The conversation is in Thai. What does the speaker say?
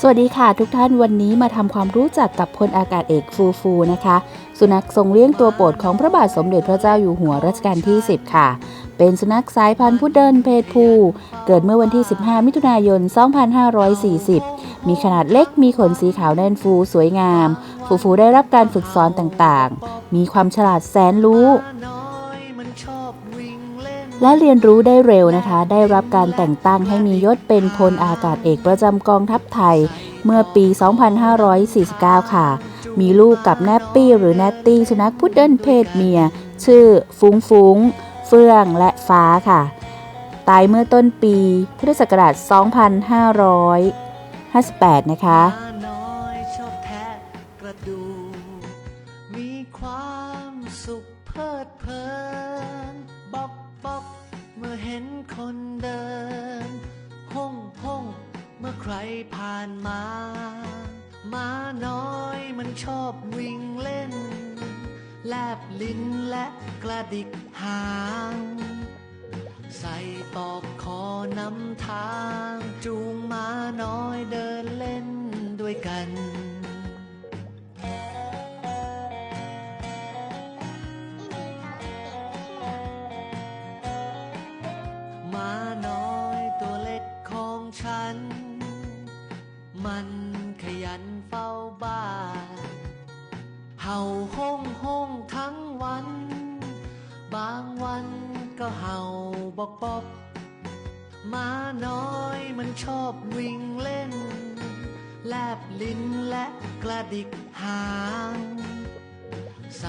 สวัสดีค่ะทุกท่านวันนี้มาทำความรู้จักกับพลอากาศเอกฟูฟูนะคะ สุนัขทรงเลี้ยงตัวโปรดของพระบาทสมเด็จพระเจ้าอยู่หัวรัชกาลที่ 10 ค่ะ เป็นสุนัขสายพันธุ์พุดเดิลเพศผู้เกิดเมื่อวันที่ 15 มิถุนายน 2540 มีขนาดเล็กมีขนสีขาวแน่นฟูสวยงาม ฟูฟูได้รับการฝึกสอนต่างๆ มีความฉลาดแสนรู้ และเรียนรู้ได้เร็วนะคะ ได้รับการแต่งตั้งให้มียศเป็นพลอากาศเอกประจำกองทัพไทย เมื่อปี 2549 ค่ะ มีลูกกับแนปปี้หรือแนตตี้สุนัขพุดเดิ้ลเพศเมีย ชื่อฟุ้งฟุ้ง เฟื่องและฟ้าค่ะ ตายเมื่อต้นปีพุทธศักราช 2558 นะคะมีความสุขเพลิดเพลิน ห็นคนเดิน ห้องห้องเมื่อใครผ่านมาม้าน้อยมันชอบวิ่งเล่น แลบลิ้นและกระดิกหาง ใส่ปอกคอนำทาง จูงม้าน้อยเดินเล่นด้วยกัน มันขยันเฝ้าบ้านเห่าห้องห้องทั้งวัน บางวันก็เห่าบอกบอกม้าน้อยมันชอบวิ่งเล่น แลบลิ้นและกระดิกหางใส